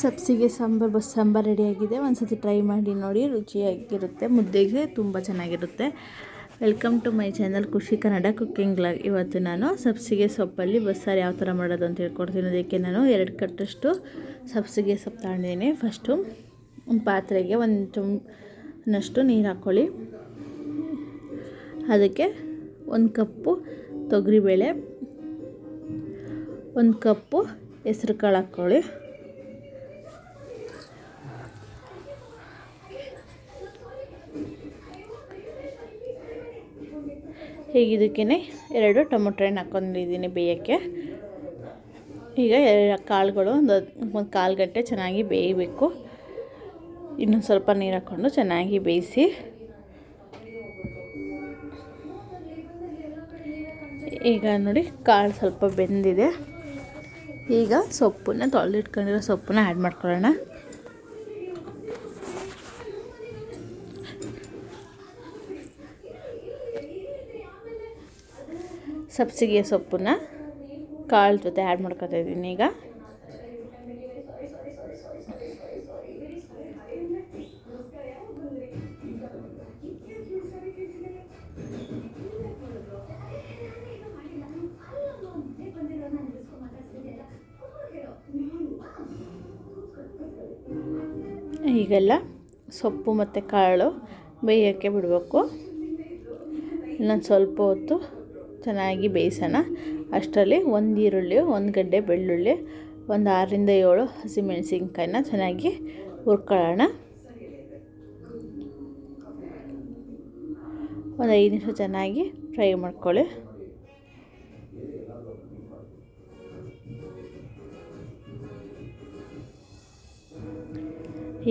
ಸಬ್ಸಿಗೆ sambar, bus sambar ರೆಡಿಯಾಗಿದೆ. ಒಂದು ಸತಿ ಟ್ರೈ ಮಾಡಿ ನೋಡಿ, ರುಚಿಯಾಗಿರುತ್ತೆ, ಮುದ್ದೆಗೆ ತುಂಬ ಚೆನ್ನಾಗಿರುತ್ತೆ. ವೆಲ್ಕಮ್ ಟು ಮೈ ಚಾನಲ್ ಖುಷಿ ಕನ್ನಡ ಕುಕ್ಕಿಂಗ್ ಲಾಗ್ ಇವತ್ತು ನಾನು ಸಬ್ಸಿಗೆ ಸೊಪ್ಪಲ್ಲಿ ಬಸ್ಸಾರು ಯಾವ ಥರ ಮಾಡೋದು ಅಂತ ಹೇಳ್ಕೊಡ್ತೀನಿ. ಅದಕ್ಕೆ ನಾನು ಎರಡು ಕಟ್ಟಷ್ಟು ಸಬ್ಸಿಗೆ ಸೊಪ್ಪು ತಗೊಂಡಿದ್ದೀನಿ. ಫಸ್ಟು ಒಂದು ಪಾತ್ರೆಗೆ ಒಂದು ಚಮಚನಷ್ಟು ನೀರು ಹಾಕ್ಕೊಳ್ಳಿ. ಅದಕ್ಕೆ ಒಂದು ಕಪ್ಪು ತೊಗರಿಬೇಳೆ, ಒಂದು ಕಪ್ಪು ಹೆಸ್ರು ಕಾಳು ಹಾಕ್ಕೊಳ್ಳಿ. ಈಗ ಇದಕ್ಕೇ ಎರಡು ಟೊಮೊಟೊ ಹಣ್ಣು ಹಾಕೊಂಡಿದ್ದೀನಿ ಬೇಯೋಕ್ಕೆ. ಈಗ ಎರಡು ಕಾಳುಗಳು, ಒಂದು ಒಂದು ಕಾಲು ಗಂಟೆ ಚೆನ್ನಾಗಿ ಬೇಯಬೇಕು. ಇನ್ನೊಂದು ಸ್ವಲ್ಪ ನೀರು ಹಾಕ್ಕೊಂಡು ಚೆನ್ನಾಗಿ ಬೇಯಿಸಿ. ಈಗ ನೋಡಿ, ಕಾಳು ಸ್ವಲ್ಪ ಬೆಂದಿದೆ. ಈಗ ಸೊಪ್ಪನ್ನ ತೊಳೆದಿಟ್ಕೊಂಡಿರೋ ಸೊಪ್ಪನ್ನ ಆ್ಯಡ್ ಮಾಡ್ಕೊಳ್ಳೋಣ. ಸಬ್ಸಿಗೆ ಸೊಪ್ಪನ್ನ ಕಾಳು ಜೊತೆ ಆ್ಯಡ್ ಮಾಡ್ಕೊತಾ ಇದ್ದೀನಿ ಈಗ. ಈಗೆಲ್ಲ ಸೊಪ್ಪು ಮತ್ತು ಕಾಳು ಬೇಯೋಕ್ಕೆ ಬಿಡಬೇಕು. ಇನ್ನೊಂದು ಸ್ವಲ್ಪ ಹೊತ್ತು ಚೆನ್ನಾಗಿ ಬೇಯಿಸೋಣ. ಅಷ್ಟರಲ್ಲಿ ಒಂದು ಈರುಳ್ಳಿ, ಒಂದು ಗಡ್ಡೆ ಬೆಳ್ಳುಳ್ಳಿ, ಒಂದು ಆರರಿಂದ ಏಳು ಹಸಿಮೆಣಸಿನ್ಕಾಯಿನ ಚೆನ್ನಾಗಿ ಹುರ್ಕೊಳ್ಳೋಣ. ಒಂದು ಐದು ನಿಮಿಷ ಚೆನ್ನಾಗಿ ಫ್ರೈ ಮಾಡ್ಕೊಳ್ಳಿ.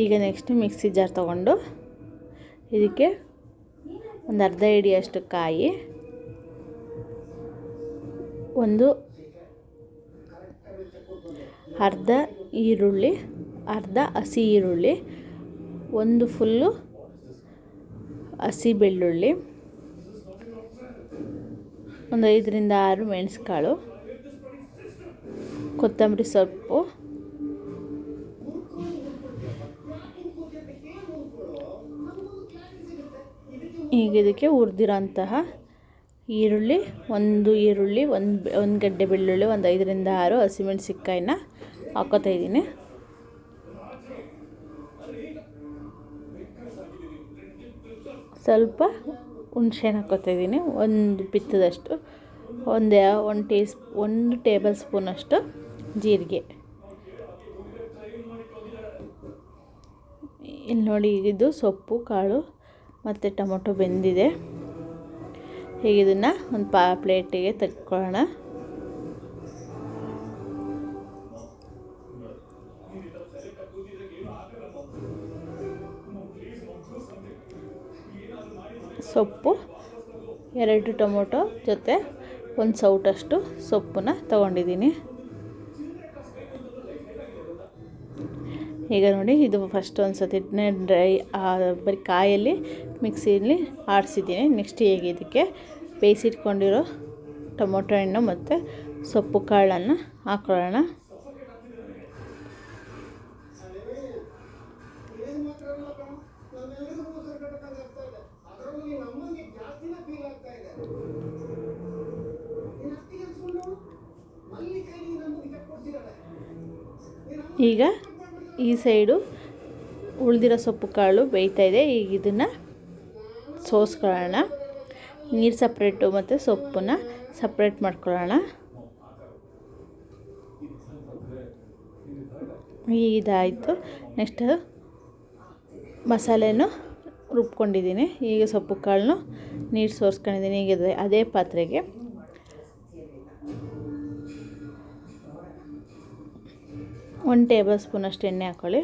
ಈಗ ನೆಕ್ಸ್ಟ್ ಮಿಕ್ಸಿ ಜಾರ್ ತಗೊಂಡು, ಇದಕ್ಕೆ ಒಂದು ಅರ್ಧ ಹಿಡಿಯಷ್ಟು ಕಾಯಿ ಒಂದು ಅರ್ಧ ಈರುಳ್ಳಿ, ಅರ್ಧ ಹಸಿ ಈರುಳ್ಳಿ, ಒಂದು ಫುಲ್ಲು ಹಸಿ ಬೆಳ್ಳುಳ್ಳಿ, ಒಂದು ಐದರಿಂದ ಆರು ಮೆಣಸುಕಾಳು ಕೊತ್ತಂಬರಿ ಸೊಪ್ಪು, ಈಗ ಇದಕ್ಕೆ ಹುರಿದಿರೋಂತಹ ಈರುಳ್ಳಿ, ಒಂದು ಈರುಳ್ಳಿ, ಒಂದು ಒಂದು ಗಡ್ಡೆ ಬೆಳ್ಳುಳ್ಳಿ, ಒಂದು ಐದರಿಂದ ಆರು ಹಸಿಮೆಣಸಿಕಾಯಿನ ಹಾಕೋತಾ ಇದ್ದೀನಿ. ಸ್ವಲ್ಪ ಹುಣ್ಸೆಹಣ್ಣು ಹಾಕೋತಾ ಇದ್ದೀನಿ, ಒಂದು ಪಿತ್ತದಷ್ಟು ಒಂದು ಒಂದು ಟೀ ಒಂದು ಟೇಬಲ್ ಸ್ಪೂನಷ್ಟು ಜೀರಿಗೆ. ಇಲ್ಲಿ ನೋಡಿ, ಇದು ಸೊಪ್ಪು, ಕಾಳು ಮತ್ತು ಟೊಮೊಟೊ ಬೆಂದಿದೆ. ಈಗ ಇದನ್ನು ಒಂದು ಪಾ ಪ್ಲೇಟಿಗೆ ತೆಗೆದುಕೊಳ್ಳೋಣ ಸೊಪ್ಪು ಎರಡು ಟೊಮೊಟೊ ಜೊತೆ ಒಂದು ಸೌಟಷ್ಟು ಸೊಪ್ಪನ್ನ ತೊಗೊಂಡಿದ್ದೀನಿ. ಈಗ ನೋಡಿ ಇದು ಫಸ್ಟ್ ಒಂದು ಸತಿ ಡ್ರೈ ಬರೀ ಕಾಯಲ್ಲಿ ಮಿಕ್ಸಿಯಲ್ಲಿ ಆಡಿಸಿದ್ದೀನಿ. ನೆಕ್ಸ್ಟ್ ಹೇಗೆ ಇದಕ್ಕೆ ಬೇಯಿಸಿಟ್ಕೊಂಡಿರೋ ಟೊಮೊಟೊ ಹಣ್ಣು ಮತ್ತು ಸೊಪ್ಪು ಕಾಳನ್ನು ಹಾಕೊಳ್ಳೋಣ. ಈಗ ಈ ಸೈಡು ಉಳಿದಿರೋ ಸೊಪ್ಪು ಕಾಳು ಬೇಯ್ತಾ ಇದೆ. ಈಗ ಇದನ್ನು ಸೋಸ್ಕೊಳ್ಳೋಣ. ನೀರು ಸಪ್ರೇಟು ಮತ್ತು ಸೊಪ್ಪನ್ನ ಸಪ್ರೇಟ್ ಮಾಡ್ಕೊಳ್ಳೋಣ. ಇದಾಯಿತು ನೆಕ್ಸ್ಟ್ ಮಸಾಲೆನೂ ರುಬ್ಕೊಂಡಿದ್ದೀನಿ. ಈಗ ಸೊಪ್ಪು ಕಾಳನ್ನು ನೀರು ಸೋಸ್ಕೊಂಡಿದ್ದೀನಿ. ಈಗ ಅದೇ ಪಾತ್ರೆಗೆ. ಒಂದು ಟೇಬಲ್ ಸ್ಪೂನ್ ಅಷ್ಟು ಎಣ್ಣೆ ಹಾಕ್ಕೊಳ್ಳಿ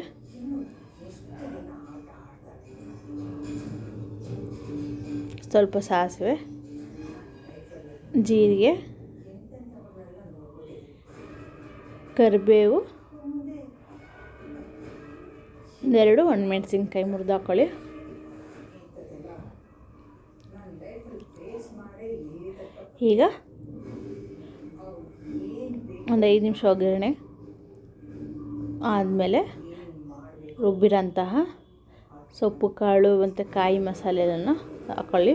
ಸ್ವಲ್ಪ ಸಾಸಿವೆ, ಜೀರಿಗೆ, ಕರಿಬೇವು ಒಂದೆರಡು ಒಣಮೆಣ್ಸಿನ್ಕಾಯಿ ಮುರಿದು ಹಾಕ್ಕೊಳ್ಳಿ ಈಗ ಒಂದು ಐದು ನಿಮಿಷ ಒಗ್ಗರಣೆ. ಆದಮೇಲೆ ರುಬ್ಬಿರೋಂತಹ ಸೊಪ್ಪು, ಕಾಳು, ಮತ್ತು ಕಾಯಿ ಮಸಾಲೆಗಳನ್ನು ಹಾಕೊಳ್ಳಿ.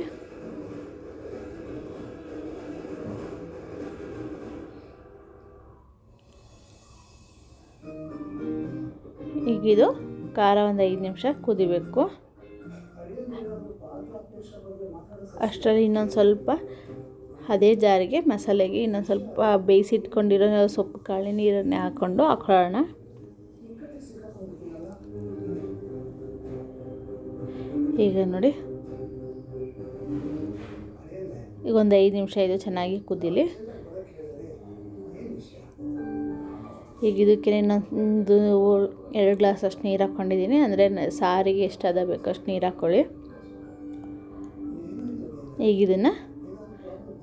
ಈಗಿದು ಖಾರ ಒಂದು ಐದು ನಿಮಿಷ ಕುದಿಬೇಕು. ಅಷ್ಟರಲ್ಲಿ ಇನ್ನೊಂದು ಸ್ವಲ್ಪ ಅದೇ ಜಾರಿಗೆ ಮಸಾಲೆಗೆ ಇನ್ನೊಂದು ಸ್ವಲ್ಪ ಬೇಯಿಸಿಟ್ಕೊಂಡಿರೋ ಸೊಪ್ಪು, ಕಾಳಿ, ನೀರನ್ನೇ ಹಾಕ್ಕೊಂಡು ಹಾಕೊಳ್ಳೋಣ. ಈಗ ನೋಡಿ. ಈಗ ಒಂದು ಐದು ನಿಮಿಷ ಇದು ಚೆನ್ನಾಗಿ ಕುದೀಲಿ. ಈಗ ಇದಕ್ಕೆ ಇನ್ನೊಂದು ಎರಡು ಗ್ಲಾಸ್ ಅಷ್ಟು ನೀರು ಹಾಕ್ಕೊಂಡಿದ್ದೀನಿ ಅಂದರೆ ಸಾರಿಗೆ ಎಷ್ಟು ಅದ ಬೇಕು ಅಷ್ಟು ನೀರು ಹಾಕ್ಕೊಳ್ಳಿ ಈಗ ಇದನ್ನು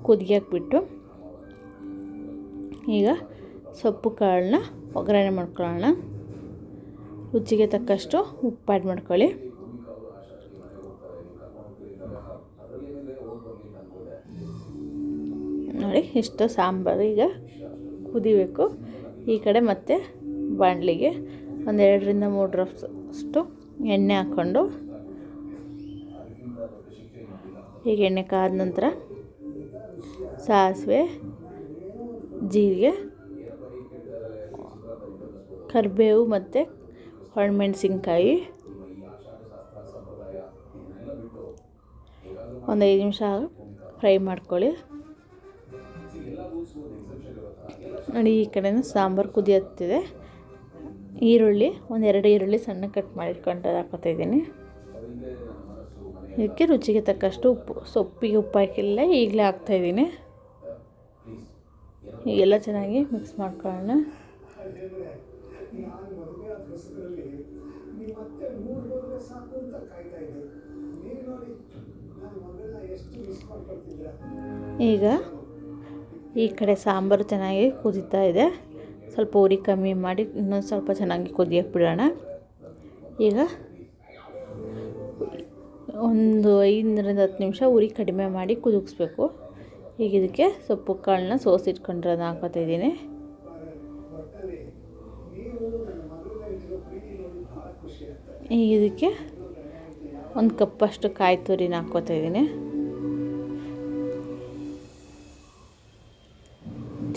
ಕುದಿಯಾಕ್ಬಿಟ್ಟು ಈಗ ಸೊಪ್ಪು ಕಾಳನ್ನ ಒಗ್ಗರಣೆ ಮಾಡ್ಕೊಳ್ಳೋಣ. ರುಚಿಗೆ ತಕ್ಕಷ್ಟು ಉಪ್ಪು ಆ್ಯಡ್ ಮಾಡ್ಕೊಳ್ಳಿ. ನೋಡಿ, ಇಷ್ಟು ಸಾಂಬಾರು ಈಗ ಕುದಿಬೇಕು. ಈ ಕಡೆ ಮತ್ತೆ ಬಾಣಲಿಗೆ ಒಂದೆರಡರಿಂದ ಮೂರು ಡ್ರಾಪ್ಸ್ ಅಷ್ಟು ಎಣ್ಣೆ ಹಾಕ್ಕೊಂಡು ಈಗ ಎಣ್ಣೆ ಕಾದ ನಂತರ ಸಾಸಿವೆ, ಜೀರಿಗೆ, ಕರಿಬೇವು ಮತ್ತು ಒಣಮೆಣ್ಸಿನ್ಕಾಯಿ. ಒಂದು ಐದು ನಿಮಿಷ ಫ್ರೈ ಮಾಡ್ಕೊಳ್ಳಿ. ನೋಡಿ, ಈ ಕಡೆನೂ ಸಾಂಬಾರು ಕುದಿಯತ್ತಿದೆ. ಈರುಳ್ಳಿ ಒಂದೆರಡು ಈರುಳ್ಳಿ ಸಣ್ಣ ಕಟ್ ಮಾಡಿಟ್ಕೊಂಡು ಹಾಕೋತಾಯಿದ್ದೀನಿ ಇದಕ್ಕೆ ರುಚಿಗೆ ತಕ್ಕಷ್ಟು ಉಪ್ಪು, ಸೊಪ್ಪಿಗೆ ಉಪ್ಪು ಹಾಕಿಲ್ಲ, ಈಗಲೇ ಹಾಕ್ತಾಯಿದ್ದೀನಿ ಈಗೆಲ್ಲ ಚೆನ್ನಾಗಿ ಮಿಕ್ಸ್ ಮಾಡ್ಕೊಳ್ಳೋಣ. ಈಗ ಈ ಕಡೆ ಸಾಂಬಾರು ಚೆನ್ನಾಗಿ ಕುದೀತಾ ಇದೆ. ಸ್ವಲ್ಪ ಉರಿ ಕಮ್ಮಿ ಮಾಡಿ ಇನ್ನೊಂದು ಸ್ವಲ್ಪ ಚೆನ್ನಾಗಿ ಕುದಿಯಕ್ಕೆ ಬಿಡೋಣ. ಈಗ ಒಂದು ಐದರಿಂದ ಹತ್ತು ನಿಮಿಷ ಉರಿ ಕಡಿಮೆ ಮಾಡಿ ಕುದಿಸ್ಬೇಕು. ಈಗ ಇದಕ್ಕೆ ಸೊಪ್ಪು, ಕಾಳನ್ನ ಸೋಸಿಟ್ಕೊಂಡಿರೋದನ್ನ ಹಾಕೋತಾ ಇದ್ದೀನಿ. ಈಗ ಇದಕ್ಕೆ ಒಂದು ಕಪ್ಪಷ್ಟು ಕಾಯಿ ತುರಿನ ಹಾಕ್ಕೋತಾ ಇದ್ದೀನಿ.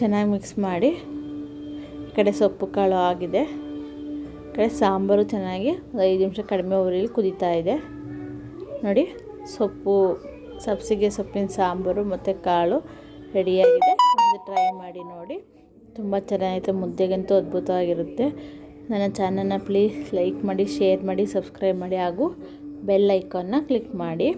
ಚೆನ್ನಾಗಿ ಮಿಕ್ಸ್ ಮಾಡಿ ಈ ಕಡೆ ಸೊಪ್ಪು ಕಾಳು ಆಗಿದೆ. ಈ ಕಡೆ ಸಾಂಬಾರು ಚೆನ್ನಾಗಿ ಐದು ನಿಮಿಷ ಕಡಿಮೆ ಉರಿಲಿ ಕುದೀತಾ ಇದೆ. ನೋಡಿ, ಸೊಪ್ಪು, ಸಬ್ಸಿಗೆ ಸೊಪ್ಪಿನ ಸಾಂಬಾರು ಮತ್ತು ಕಾಳು ರೆಡಿಯಾಗಿದೆ. ಒಂದು ಟ್ರೈ ಮಾಡಿ ನೋಡಿ. ತುಂಬ ಚೆನ್ನಾಗಿತ್ತು ಮುದ್ದೆಗಂತೂ ಅದ್ಭುತವಾಗಿರುತ್ತೆ. ನನ್ನ ಚಾನಲ್ನ ಪ್ಲೀಸ್ ಲೈಕ್ ಮಾಡಿ, ಶೇರ್ ಮಾಡಿ, ಸಬ್ಸ್ಕ್ರೈಬ್ ಮಾಡಿ ಹಾಗೂ ಬೆಲ್ ಐಕಾನ್ನ ಕ್ಲಿಕ್ ಮಾಡಿ.